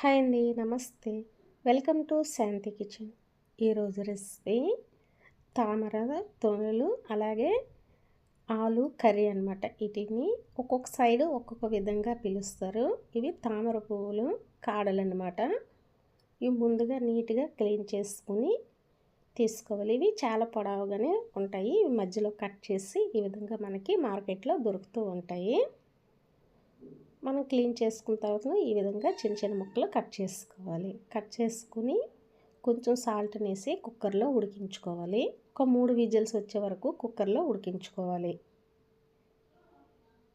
Hi అండి నమస్తే. Welcome to Shanti kitchen. ఈరోజు రెసిపీ తామర తొనలు అలాగే ఆలు కర్రీ అనమాట వీటిని ఒక్కొక్క సైడు ఒక్కొక్క విధంగా పిలుస్తారు. ఇవి తామర పువ్వులు కాడలు అనమాట ఇవి ముందుగా నీట్గా క్లీన్ చేసుకుని తీసుకోవాలి. ఇవి చాలా పొడవుగానే ఉంటాయి. ఇవి మధ్యలో కట్ చేసి ఈ విధంగా మనకి మార్కెట్లో దొరుకుతూ ఉంటాయి. మనం క్లీన్ చేసుకున్న తర్వాత ఈ విధంగా చిన్న చిన్న ముక్కలు కట్ చేసుకోవాలి. కట్ చేసుకుని కొంచెం సాల్ట్ వేసి కుక్కర్లో ఉడికించుకోవాలి. ఒక మూడు విజిల్స్ వచ్చే వరకు కుక్కర్లో ఉడికించుకోవాలి.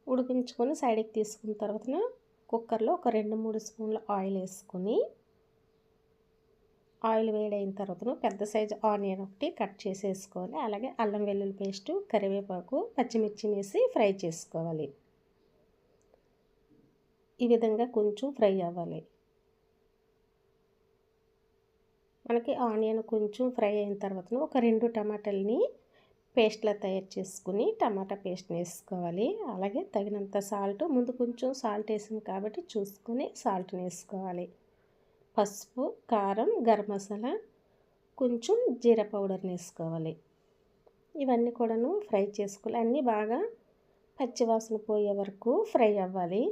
ఉడికించుకొని సైడ్కి తీసుకున్న తర్వాత కుక్కర్లో ఒక రెండు మూడు స్పూన్ల ఆయిల్ వేసుకొని ఆయిల్ వేడైన తర్వాత పెద్ద సైజు ఆనియన్ ఒకటి కట్ చేసేసుకోవాలి. అలాగే అల్లం వెల్లుల్లి పేస్టు కరివేపాకు పచ్చిమిర్చి వేసి ఫ్రై చేసుకోవాలి. ఈ విధంగా కొంచెం ఫ్రై అవ్వాలి. మనకి ఆనియన్ కొంచెం ఫ్రై అయిన తర్వాత ఒక రెండు టమాటాలని పేస్ట్లా తయారు చేసుకుని టమాటా పేస్ట్ని వేసుకోవాలి. అలాగే తగినంత సాల్ట్ ముందు కొంచెం సాల్ట్ వేసింది కాబట్టి చూసుకొని సాల్ట్ని వేసుకోవాలి. పసుపు కారం గరం మసాలా కొంచెం జీరా పౌడర్ని వేసుకోవాలి. ఇవన్నీ కూడాను ఫ్రై చేసుకోవాలి. అన్నీ బాగా పచ్చివాసన పోయే వరకు ఫ్రై అవ్వాలి.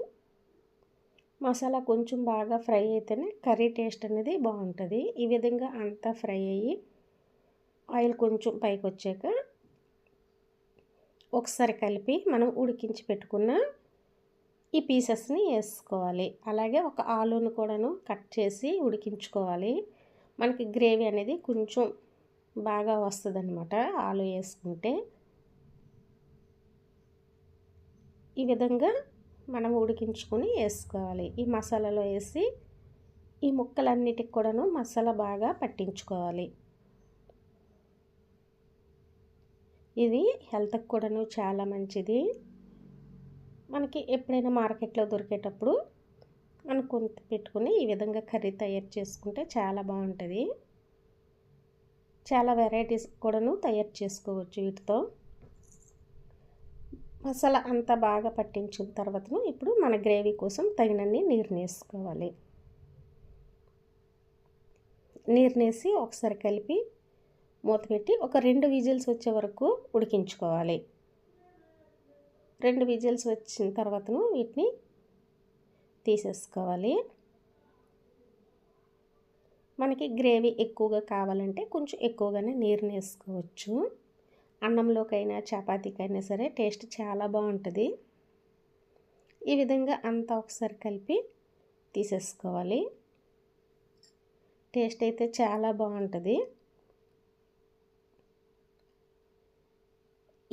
మసాలా కొంచెం బాగా ఫ్రై అయితేనే కర్రీ టేస్ట్ అనేది బాగుంటుంది. ఈ విధంగా అంతా ఫ్రై అయ్యి ఆయిల్ కొంచెం పైకి వచ్చాక ఒకసారి కలిపి మనం ఉడికించి పెట్టుకున్న ఈ పీసెస్ని వేసుకోవాలి. అలాగే ఒక ఆలూను కూడాను కట్ చేసి ఉడికించుకోవాలి. మనకి గ్రేవీ అనేది కొంచెం బాగా వస్తుంది ఆలు వేసుకుంటే. ఈ విధంగా మనం ఉడికించుకొని వేసుకోవాలి. ఈ మసాలాలో వేసి ఈ ముక్కలన్నిటికి కూడాను మసాలా బాగా పట్టించుకోవాలి. ఇది హెల్త్కి కూడాను చాలా మంచిది. మనకి ఎప్పుడైనా మార్కెట్లో దొరికేటప్పుడు మనం కొంత పెట్టుకుని ఈ విధంగా కర్రీ తయారు చేసుకుంటే చాలా బాగుంటుంది. చాలా వెరైటీస్ కూడాను తయారు చేసుకోవచ్చు వీటితో. మసాలా అంతా బాగా పట్టించిన తర్వాతను ఇప్పుడు మన గ్రేవీ కోసం తగినన్ని నీరు వేసుకోవాలి నీరు ఒకసారి కలిపి మూత పెట్టి ఒక రెండు విజిల్స్ వచ్చే వరకు ఉడికించుకోవాలి. రెండు విజిల్స్ వచ్చిన తర్వాతను వీటిని తీసేసుకోవాలి. మనకి గ్రేవీ ఎక్కువగా కావాలంటే కొంచెం ఎక్కువగానే నీరు వేసుకోవచ్చు అన్నంలోకైనా చపాతీకైనా సరే టేస్ట్ చాలా బాగుంటుంది. ఈ విధంగా అంతా ఒకసారి కలిపి తీసేసుకోవాలి. టేస్ట్ అయితే చాలా బాగుంటుంది.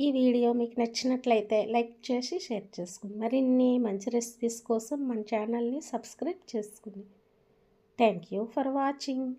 ఈ వీడియో మీకు నచ్చినట్లయితే లైక్ చేసి షేర్ చేసుకోండి. మరిన్ని మంచి రెసిపీస్ కోసం మన ఛానల్ని సబ్స్క్రైబ్ చేసుకోండి. Thank you for watching.